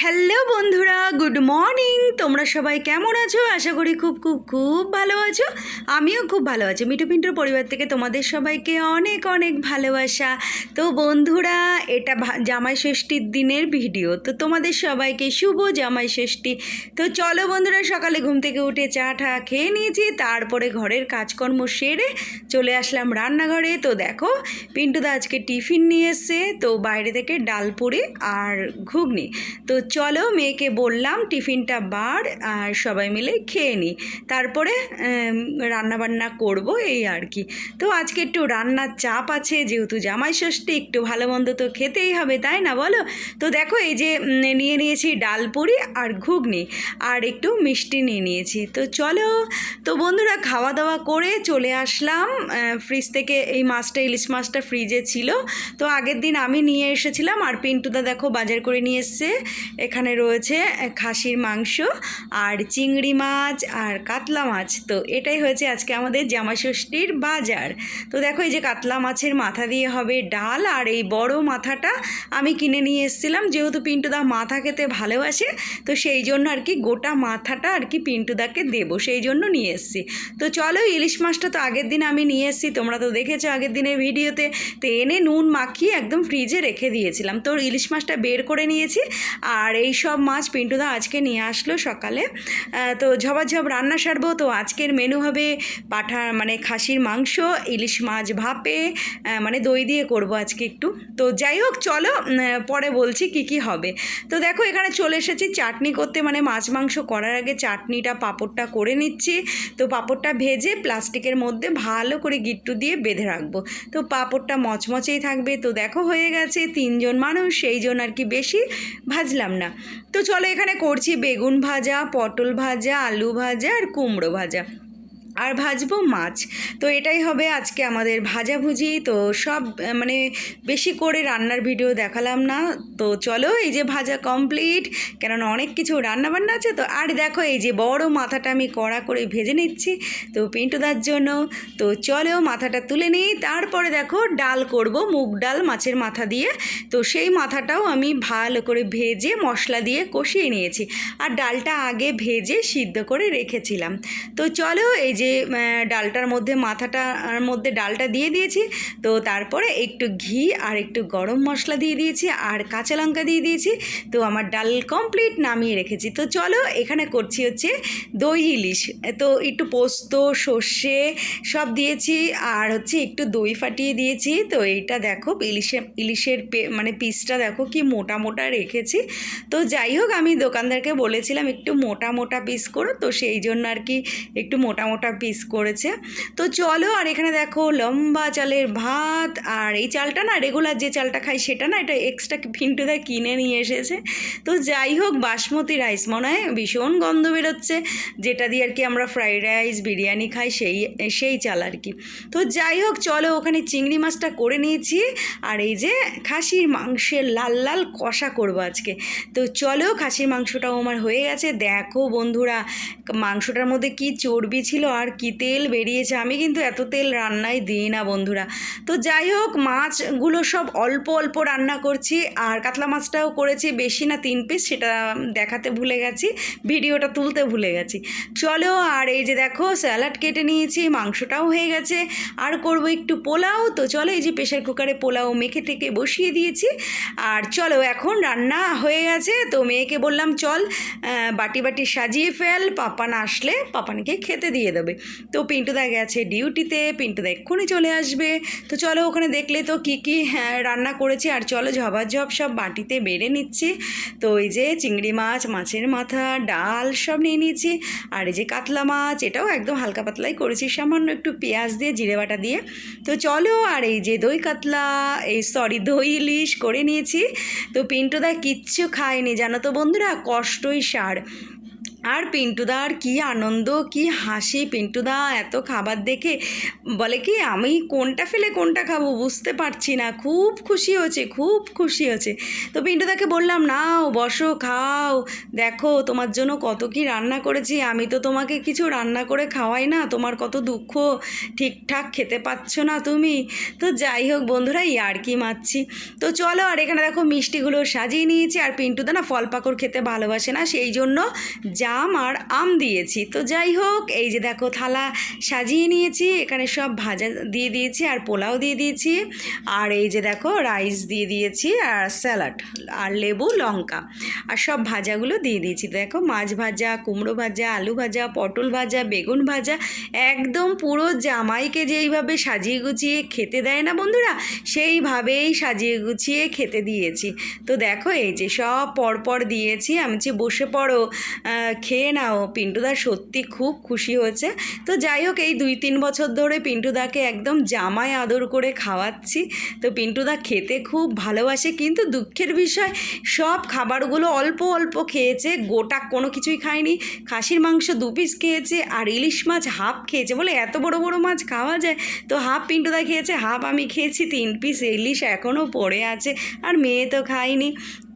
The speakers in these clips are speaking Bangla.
হ্যালো বন্ধুরা, গুড মর্নিং। তোমরা সবাই কেমন আছো? আশা করি খুব খুব খুব ভালো আছো। আমিও খুব ভালো আছি। মিঠু পিন্টুর পরিবার থেকে তোমাদের সবাইকে অনেক অনেক ভালোবাসা। তো বন্ধুরা, এটা জামাই ষষ্ঠীর দিনের ভিডিও। তো তোমাদের সবাইকে শুভ জামাই ষষ্ঠী। তো চলো বন্ধুরা, সকালে ঘুম থেকে উঠে চা টা খেয়ে নিয়েছি। তারপরে ঘরের কাজকর্ম সেরে চলে আসলাম রান্নাঘরে। তো দেখো, পিন্টুদা আজকে টিফিন নিয়ে এসছে। তো বাইরে থেকে ডাল পুরি আর ঘুগনি। তো চলো মেয়েকে বললাম টিফিনটা বার আর সবাই মিলে খেয়ে নিই তারপরে রান্নাবান্না করব এই আর কি। তো আজকে একটু রান্নার চাপ আছে, যেহেতু জামাই ষষ্ঠী, একটু ভালো মন্দ তো খেতেই হবে, তাই না বলো? তো দেখো এই যে নিয়ে নিয়েছি ডাল পুরি আর ঘুগনি আর একটু মিষ্টি নিয়ে নিয়েছি। তো চলো, তো বন্ধুরা খাওয়া দাওয়া করে চলে আসলাম। ফ্রিজ থেকে এই মাছটা, ইলিশ মাছটা ফ্রিজে ছিল। তো আগের দিন আমি নিয়ে এসেছিলাম আর পিন্টুদা দেখো বাজার করে নিয়ে এসছে। এখানে রয়েছে খাসির মাংস আর চিংড়ি মাছ আর কাতলা মাছ। তো এটাই হয়েছে আজকে আমাদের জামাষষ্ঠীর বাজার। তো দেখো এই যে কাতলা মাছের মাথা দিয়ে হবে ডাল আর এই বড় মাথাটা আমি কিনে নিয়ে এসেছিলাম। যেহেতু পিন্টুদা মাথা খেতে ভালোবাসে, তো সেই জন্য আর কি গোটা মাথাটা আর কি পিন্টুদাকে দেবো, সেই জন্য নিয়ে এসেছি। তো চলো ইলিশ মাছটা তো আগের দিন আমি নিয়ে এসেছি, তোমরা তো দেখেছ আগের দিনের ভিডিওতে। তো এনে নুন মাখিয়ে একদম ফ্রিজে রেখে দিয়েছিলাম। তো ইলিশ মাছটা বের করে নিয়েছি আর এই সব মাছ পিন্টুদা আজকে নিয়ে আসলো সকালে। তো ঝপাঝপ রান্না সারবো। তো আজকের মেনু হবে পাঠা মানে খাসির মাংস, ইলিশ মাছ ভাপে মানে দই দিয়ে করব আজকে একটু। তো যাই হোক, চলো পরে বলছি কি কি হবে। তো দেখো, এখানে চলে এসেছি চাটনি করতে। মানে মাছ মাংস করার আগে চাটনিটা, পাঁপড়টা করে নিচ্ছি। তো পাঁপড়টা ভেজে প্লাস্টিকের মধ্যে ভালো করে গিট্টু দিয়ে বেঁধে রাখব। তো পাঁপড়টা মচমচেই থাকবে। তো দেখো, হয়ে গেছে তিনজন মানুষ, সেই জন্য আর কি বেশি ভাজলাম না। তো চলো এখানে করছি বেগুন ভাজা পটল ভাজা আলু ভাজা আর কুমড়ো ভাজা। আর ভাজবো মাছ। তো এটাই হবে আজকে আমাদের ভাজাভুজি। তো সব মানে বেশি করে রান্নার ভিডিও দেখালাম না। তো চলো এই যে ভাজা কমপ্লিট কেননা অনেক কিছু রান্না বান্না আছে। তো আর দেখো এই যে বড় মাথাটা আমি কড়া করে ভেজে নিচ্ছি। তো পিন্টুদার জন্য। তো চলো মাথাটা তুলে নিই। তারপরে দেখো ডাল করব, মুগ ডাল মাছের মাথা দিয়ে। তো সেই মাথাটাও আমি ভালো করে ভেজে মশলা দিয়ে কষিয়ে নিয়েছি। আর ডালটা আগে ভেজে সিদ্ধ করে রেখেছিলাম। তো চলো এই যে ডালটার মধ্যে, মাথাটার মধ্যে ডালটা দিয়ে দিয়েছি। তো তারপরে একটু ঘি আর একটু গরম মশলা দিয়ে দিয়েছি আর কাঁচা লঙ্কা দিয়ে দিয়েছি। তো আমার ডাল কমপ্লিট নামিয়ে রেখেছি। তো চলো এখানে করছি হচ্ছে দই, ইলিশ। তো একটু পোস্ত, সর্ষে সব দিয়েছি আর হচ্ছে একটু দই ফাটিয়ে দিয়েছি। তো এইটা দেখো ইলিশে, ইলিশের মানে পিসটা দেখো কি মোটা মোটা রেখেছি। তো যাই হোক, আমি দোকানদারকে বলেছিলাম একটু মোটা মোটা পিস করো। তো সেই জন্য আর কি একটু মোটা মোটা পিস করেছে। তো চলো আর এখানে দেখো লম্বা চালের ভাত। আর এই চালটা না রেগুলার যে চালটা খাই সেটা না এটা এক্সট্রা পিন্টুদা কিনে নিয়ে এসেছে। তো যাই হোক, বাসমতি রাইস মনে হয় ভীষণ গন্ধ বেরোচ্ছে। যেটা দিয়ে আর কি আমরা ফ্রাইড রাইস বিরিয়ানি খাই সেই সেই চাল আর কি। তো যাই হোক, চলো ওখানে চিংড়ি মাছটা করে নিয়েছি। আর এই যে খাসির মাংসের লাল লাল কষা করব আজকে। তো চলো খাসির মাংসটাও আমার হয়ে গেছে। দেখো বন্ধুরা, মাংসটার মধ্যে কি চর্বি ছিল আর কি তেল বেরিয়েছে? আমি কিন্তু এত তেল রান্নায় দিই না বন্ধুরা। তো যাই হোক, মাছগুলো সব অল্প অল্প রান্না করছি আর কাতলা মাছটাও করেছি, বেশি না তিন পিস, সেটা দেখাতে ভুলে গেছি, ভিডিওটা তুলতে ভুলে গেছি। চলো আর এই যে দেখো, স্যালাড কেটে নিয়েছি, মাংসটাও হয়ে গেছে। আর করব একটু পোলাও, তো চলো এই যে প্রেশার কুকারে পোলাও মেখে টেকে বসিয়ে দিয়েছি। আর চলো, এখন রান্না হয়ে গেছে, তো মেয়েকে বললাম, চল বাটি বাটি সাজিয়ে ফেল, পাপান আসলে, পাপানকে খেতে দিয়ে দেবে। তো পিন্টুদা গেছে ডিউটিতে পিন্টুদা এক্ষুনি চলে আসবে। তো চলো ওখানে দেখলে তো কী কী হ্যাঁ, রান্না করেছি। আর চলো ঝপাঝপ সব বাটিতে বেড়ে নিচ্ছি। তো এই যে চিংড়ি মাছ মাছের মাথা ডাল সব নিয়ে নিয়েছি। আর এই যে কাতলা মাছ এটাও একদম হালকা পাতলাই করেছি। সামান্য একটু পেঁয়াজ দিয়ে জিরে বাটা দিয়ে। তো চলো আর এই যে দই কাতলা এই সরি দই ইলিশ করে নিয়েছি। তো পিন্টুদা কিচ্ছু খায়নি জানো তো বন্ধুরা কষ্টই সার। আর পিন্টুদার কি আনন্দ, কি হাসি। পিন্টুদা এত খাবার দেখে বলে কি, আমি কোনটা ফেলে কোনটা খাব বুঝতে পারছি না। খুব খুশি হয়েছে, খুব খুশি হয়েছে। তো পিন্টুদাকে বললাম, নাও, বসো, খাও। দেখো, তোমার জন্য কত কি রান্না করেছি। আমি তো তোমাকে কিছু রান্না করে খাওয়াই না। তোমার কত দুঃখ, ঠিকঠাক খেতে পাচ্ছ না তুমি। তো যাই হোক বন্ধুরা ইয়ার্কি মারছি। তো চলো, আর এখানে দেখো মিষ্টিগুলো সাজিয়ে নিয়েছি। আর পিন্টুদা না ফল পাকড় খেতে ভালোবাসে না, সেই জন্য জাম আর আম দিয়েছি। তো যাই হোক, এই যে দেখো থালা সাজিয়ে নিয়েছি, এখানে সব ভাজা দিয়ে দিয়েছি আর পোলাও দিয়ে দিয়েছি। আর এই যে দেখো রাইস দিয়ে দিয়েছি আর স্যালাড আর লেবু, লঙ্কা আর সব ভাজাগুলো দিয়ে দিয়েছি। দেখো মাছ ভাজা, কুমড়ো ভাজা, আলু ভাজা, পটল ভাজা, বেগুন ভাজা, একদম পুরো জামাইকে যেইভাবে সাজিয়ে গুছিয়ে খেতে দেয় না বন্ধুরা, সেইভাবেই সাজিয়ে গুছিয়ে খেতে দিয়েছি। তো দেখো এই যে সব পরপর দিয়েছি, আমি যে বসে পড়ো খেয়ে নাও। পিন্টুদা সত্যি খুব খুশি হয়েছে। তো যাই হোক, এই দুই তিন বছর ধরে পিন্টুদাকে একদম জামাই আদর করে খাওয়াচ্ছি। তো পিন্টুদা খেতে খুব ভালোবাসে, কিন্তু দুঃখের বিষয়, সব খাবারগুলো অল্প অল্প খেয়েছে, গোটা কোনো কিছুই খায়নি। খাসির মাংস দু পিস খেয়েছে, আর ইলিশ মাছ হাফ খেয়েছে বলে এত বড় বড় মাছ খাওয়া যায়। তো হাফ পিন্টুদা খেয়েছে হাফ আমি খেয়েছি, তিন পিস ইলিশ এখনও পড়ে আছে, আর মেয়ে তো খায়নি।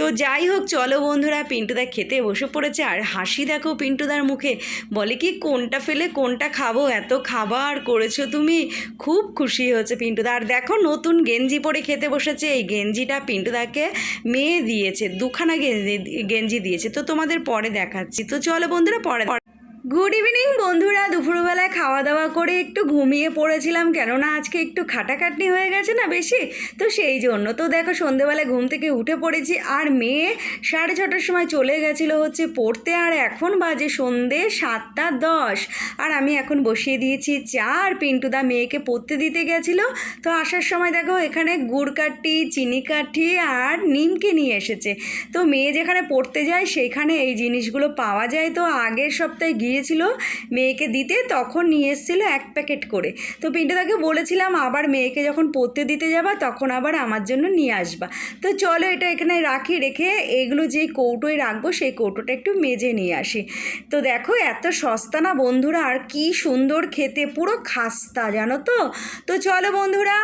তো যাই হোক, চলো বন্ধুরা, পিন্টুদা খেতে বসে পড়েছে। আর হাসি দেখো পিন্টুদার মুখে। বলে কি, কোনটা ফেলে, কোনটা খাব? এত খাবার করেছ তুমি। খুব খুশি হয়েছে পিন্টুদা। আর দেখো, নতুন গেঞ্জি পরে খেতে বসেছে। এই গেঞ্জিটা পিন্টুদাকে মেয়ে দিয়েছে, দুখানা গেঞ্জি গেঞ্জি দিয়েছে। তো তোমাদের পরে দেখাচ্ছি। তো চলো বন্ধুরা, পরে গুড ইভিনিং বন্ধুরা। দুপুরবেলায় খাওয়া দাওয়া করে একটু ঘুমিয়ে পড়েছিলাম, কেননা আজকে একটু খাটাখাটনি হয়ে গেছে না বেশি? তো সেই জন্য তো দেখো সন্ধেবেলায় ঘুম থেকে উঠে পড়েছি, আর মেয়ে সাড়ে ছটার সময় চলে গেছিল হচ্ছে পড়তে, আর এখন বাজে সন্ধে সাতটা দশ। আর আমি এখন বসিয়ে দিয়েছি চা, আর পিন্টুদা মেয়েকে পড়তে দিতে গেছিল। তো আসার সময় দেখো এখানে গুড় কাঠি, চিনি কাঠি, আর নিমকি নিয়ে এসেছে। তো মেয়ে যেখানে পড়তে যায়, সেইখানে এই জিনিসগুলো পাওয়া যায়। তো আগের সপ্তাহে গিয়েছিল মেয়েকে দিতে, তখন নিয়ে এসেছিল এক প্যাকেট করে। তো পিন্টুদাকে বলেছিলাম, আবার মেয়েকে যখন পড়তে দিতে যাবা, তখন আবার আমার জন্য নিয়ে আসবা। তো চলো এটা এখানে রাখি, রেখে এগুলো যেই কৌটোয় রাখব, সেই কৌটোটা একটু মেজে নিয়ে আসি। তো দেখো, এত সস্তা না বন্ধুরা, আর কি সুন্দর খেতে, পুরো খাস্তা, জানো তো? তো চলো বন্ধুরা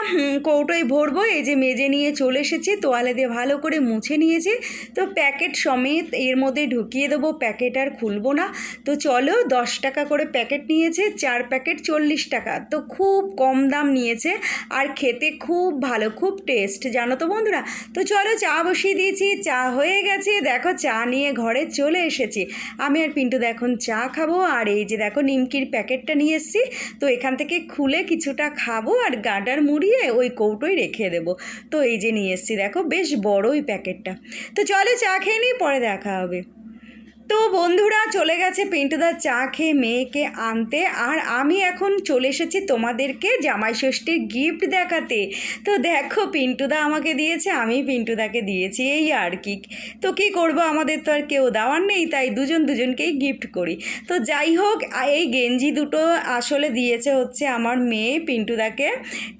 কৌটোয় ভরবো, এই যে মেজে নিয়ে চলে এসেছি, তোয়ালে দিয়ে ভালো করে মুছে নিয়েছি। তো প্যাকেট সমেত এর মধ্যে ঢুকিয়ে দেবো, প্যাকেট আর খুলবো না। তো চলো দশ টাকা করে প্যাকেট নিয়েছে, চার প্যাকেট চল্লিশ টাকা। তো খুব কম দাম নিয়েছে আর খেতে খুব ভালো, খুব টেস্ট জানো তো বন্ধুরা? তো চলো চা বসিয়ে দিয়েছি, চা হয়ে গেছে। দেখো চা নিয়ে ঘরে চলে এসেছি। আমি আর পিন্টু এখন চা খাব আর এই যে দেখো নিমকির প্যাকেটটা নিয়ে এসেছি। তো এখান থেকে খুলে কিছুটা খাব আর গাডার মুড়িয়ে ওই কৌটোয় রেখে দেবো। তো এই যে নিয়ে এসেছি, দেখো বেশ বড়ই প্যাকেটটা। তো চলো চা খেয়ে নিই, পরে দেখা হবে। তো বন্ধুরা চলে গেছে পিন্টুদার চা খেয়ে মেয়েকে আনতে আর আমি এখন চলে এসেছি তোমাদেরকে জামাই ষষ্ঠীর গিফট দেখাতে। তো দেখো পিন্টুদা আমাকে দিয়েছে, আমি পিন্টুদাকে দিয়েছি, এই আর কি। তো কি করব, আমাদের তো আর কেউ দেওয়ার নেই, তাই দুজন দুজনকেই গিফট করি। তো যাই হোক এই গেঞ্জি দুটো আসলে দিয়েছে হচ্ছে আমার মেয়ে পিন্টুদাকে।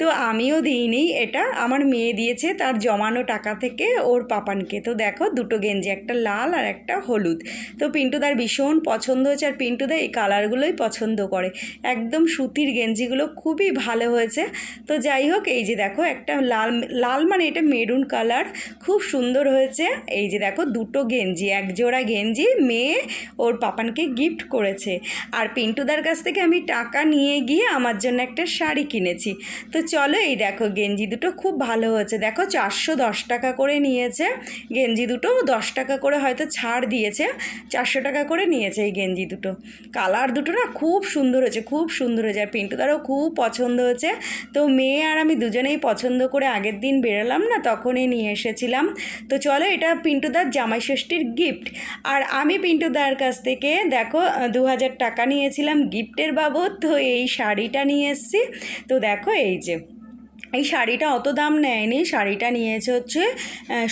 তো আমিও দিইনি এটা, আমার মেয়ে দিয়েছে তার জমানো টাকা থেকে ওর পাপানকে। তো দেখো দুটো গেঞ্জি, একটা লাল আর একটা হলুদ। তো পিন্টুদার ভীষণ পছন্দ হয়েছে আর পিন্টুদা এই কালারগুলোই পছন্দ করে। একদম সুতির গেঞ্জিগুলো খুবই ভালো হয়েছে। তো যাই হোক, এই যে দেখো একটা লাল লাল মানে এটা মেরুন কালার। খুব সুন্দর হয়েছে। এই যে দেখো দুটো গেঞ্জি এক জোড়া গেঞ্জি মেয়ে ওর পাপানকে গিফট করেছে। আর পিন্টুদার কাছ থেকে আমি টাকা নিয়ে গিয়ে আমার জন্য একটা শাড়ি কিনেছি। তো চলো এই দেখো গেঞ্জি দুটো খুব ভালো হয়েছে। দেখো চারশো দশ টাকা করে নিয়েছে। গেঞ্জি দুটো দশ টাকা করে হয়তো ছাড় দিয়েছে। চারশো টাকা করে নিয়েছে এই গেঞ্জি দুটো। কালার দুটো না খুব সুন্দর হয়েছে, খুব সুন্দর হয়েছে। আর পিন্টুদারও খুব পছন্দ হয়েছে। তো মেয়ে আর আমি দুজনেই পছন্দ করে আগের দিন বেরোলাম না, তখনই নিয়ে এসেছিলাম। তো চলো এটা পিন্টুদার জামাই ষষ্ঠীর গিফট আর আমি পিন্টুদার কাছ থেকে, দেখো দু হাজার টাকা নিয়েছিলাম গিফটের বাবদ। তো এই শাড়িটা নিয়ে এসেছি। তো দেখো এই যে এই শাড়িটা অত দাম নেয়নি, শাড়িটা নিয়েছে হচ্ছে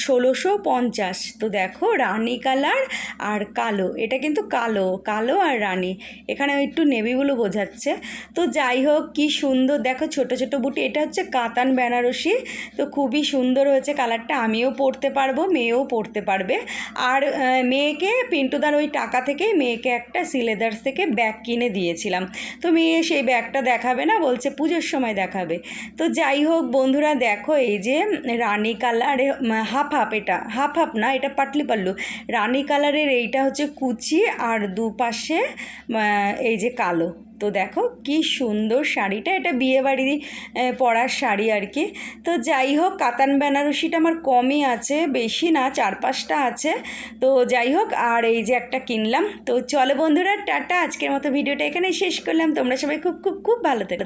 ষোলোশো পঞ্চাশ। তো দেখো, রানি কালার আর কালো, এটা কিন্তু কালো কালো আর রানি। এখানে একটু নেভিগুলো বোঝাচ্ছে। তো যাই হোক, কি সুন্দর, দেখো ছোট ছোট বুটি, এটা হচ্ছে কাতান বেনারসি। তো খুবই সুন্দর হয়েছে, কালারটা আমিও পরতে পারব, মেয়েও পরতে পারবে। আর মেয়েকে, পিন্টুদার ওই টাকা থেকেই মেয়েকে একটা সিলেদার্স থেকে ব্যাগ কিনে দিয়েছিলাম। তো মেয়ে সেই ব্যাগটা দেখাবে না, বলছে পুজোর সময় দেখাবে। তো যাই হোক বন্ধুরা দেখো, এই যে রানী কালারে হাফ হাফ এটা হাফ হাফ না, এটা পাটলি পাল্লু রানি কালারের এইটা হচ্ছে কুচি আর দুপাশে এই যে কালো। তো দেখো, কি সুন্দর শাড়িটা, এটা বিয়েবাড়ি পরার শাড়ি আর কি। তো যাই হোক কাতান বেনারসিটা আমার কমই আছে, বেশি না, চার পাঁচটা আছে। তো যাই হোক আর এই যে একটা কিনলাম। তো চলো বন্ধুরা, টাটা, আজকের মতো ভিডিওটা এখানে শেষ করলাম। তোমরা সবাই খুব খুব খুব ভালো থেকো।